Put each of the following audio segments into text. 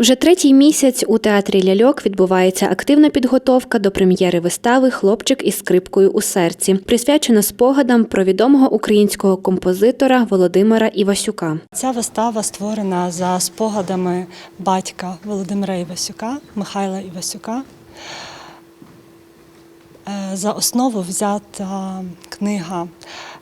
Вже третій місяць у театрі ляльок відбувається активна підготовка до прем'єри вистави Хлопчик із скрипкою у серці, присвячена спогадам про відомого українського композитора Володимира Івасюка. Ця вистава створена за спогадами батька Володимира Івасюка, Михайла Івасюка. Е, За основу взята книга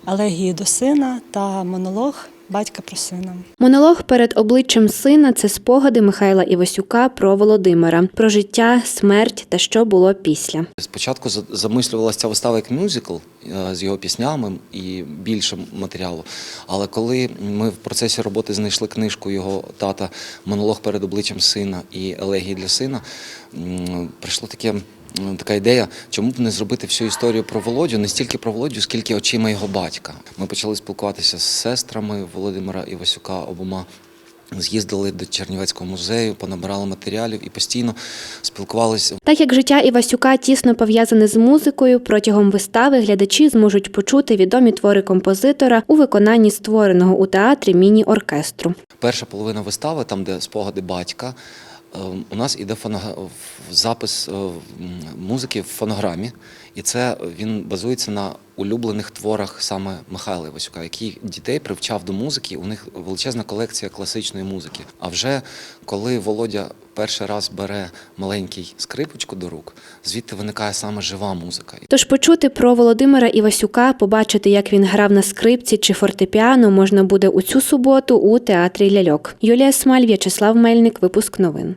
Елегії до сина та монолог Батька про сина. Монолог перед обличчям сина це спогади Михайла Івасюка про Володимира, про життя, смерть та що було після. Спочатку за- замислювалася ця вистава як мюзикл е, з його піснями і більше матеріалу. Але коли ми в процесі роботи знайшли книжку його тата Монолог перед обличчям сина і елегії для сина, прийшло таке. М, Така ідея, чому б не зробити всю історію про Володю, не стільки про Володю, скільки очима його батька. Ми почали спілкуватися з сестрами Володимира Івасюка обома. З'їздили до Чернівецького музею, понабирали матеріалів і постійно спілкувалися Так як життя Івасюка тісно пов'язане з музикою, протягом вистави глядачі зможуть почути відомі твори композитора у виконанні створеного у театрі міні-оркестру. Перша половина вистави, там де спогади батька, у нас іде запис е, музики в фонограмі, і це він базується на улюблених творах саме Михайла Івасюка, який дітей привчав до музики. У них величезна колекція класичної музики. А вже коли Володя перший раз бере маленький скрипочку до рук, звідти виникає саме жива музика. Тож почути про Володимира Івасюка, побачити, як він грав на скрипці чи фортепіано, можна буде у цю суботу у театрі ляльок. Юлія Смаль, В'ячеслав Мельник, випуск новин.